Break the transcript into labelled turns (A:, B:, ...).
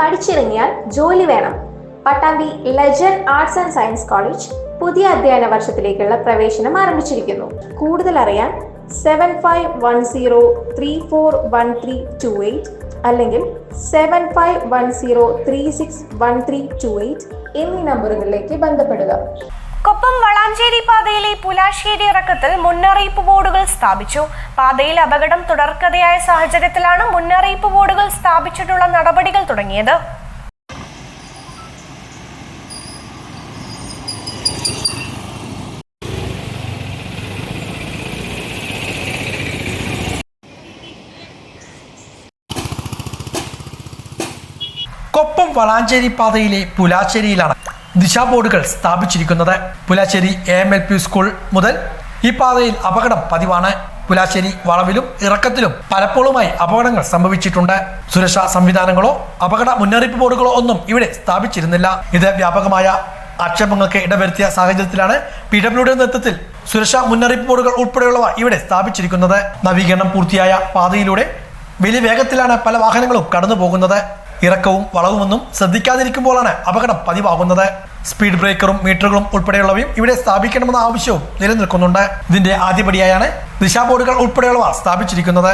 A: പഠിച്ചിറങ്ങിയാൽ ജോലി വേണം. Pattambi legend arts and science college പുതിയ അധ്യയന വർഷത്തിലേക്കുള്ള പ്രവേശനം ആരംഭിച്ചിരിക്കുന്നു. കൂടുതൽ അറിയാൻ seven five one zero three four one three two eight അല്ലെങ്കിൽ seven five one zero three six one three two eight എന്നീ നമ്പറുകളിലേക്ക് ബന്ധപ്പെടുക.
B: കൊപ്പം വളാഞ്ചേരി പാതയിലെ പുലാശ്ശേരി ഇറക്കത്തിൽ മുന്നറിയിപ്പ് ബോർഡുകൾ സ്ഥാപിച്ചു. പാതയിൽ അപകടം തുടർക്കഥയായ സാഹചര്യത്തിലാണ് മുന്നറിയിപ്പ് ബോർഡുകൾ സ്ഥാപിച്ചിട്ടുള്ള നടപടികൾ തുടങ്ങിയത്.
C: കൊപ്പം വളാഞ്ചേരി പാതയിലെ പുലാശ്ശേരിയിലാണ് ദിശാ ബോർഡുകൾ സ്ഥാപിച്ചിരിക്കുന്നത് Pulasseri A M L P school മുതൽ ഈ പാതയിൽ അപകടം പതിവാണ്. പുലാശ്ശേരി വളവിലും ഇറക്കത്തിലും പലപ്പോഴുമായി അപകടങ്ങൾ സംഭവിച്ചിട്ടുണ്ട്. സുരക്ഷാ സംവിധാനങ്ങളോ അപകട മുന്നറിയിപ്പ് ബോർഡുകളോ ഒന്നും ഇവിടെ സ്ഥാപിച്ചിരുന്നില്ല. ഇത് വ്യാപകമായ ആക്ഷേപങ്ങൾക്ക് ഇടവരുത്തിയ സാഹചര്യത്തിലാണ് പി ഡബ്ല്യുടെ നേതൃത്വത്തിൽ സുരക്ഷാ മുന്നറിയിപ്പ് ബോർഡുകൾ ഉൾപ്പെടെയുള്ളവ ഇവിടെ സ്ഥാപിച്ചിരിക്കുന്നത്. നവീകരണം പൂർത്തിയായ പാതയിലൂടെ വലിയ വേഗത്തിലാണ് പല വാഹനങ്ങളും കടന്നു പോകുന്നത് ഇറക്കവും വളവുമൊന്നും ശ്രദ്ധിക്കാതിരിക്കുമ്പോഴാണ് അപകടം പതിവാകുന്നത്. സ്പീഡ് ബ്രേക്കറും മീറ്ററുകളും ഉൾപ്പെടെയുള്ളവയും ഇവിടെ സ്ഥാപിക്കണമെന്ന ആവശ്യവും നിലനിൽക്കുന്നുണ്ട്. ഇതിന്റെ ആദ്യപടിയായാണ് ദിശാബോർഡുകൾ ഉൾപ്പെടെയുള്ളവ സ്ഥാപിച്ചിരിക്കുന്നത്.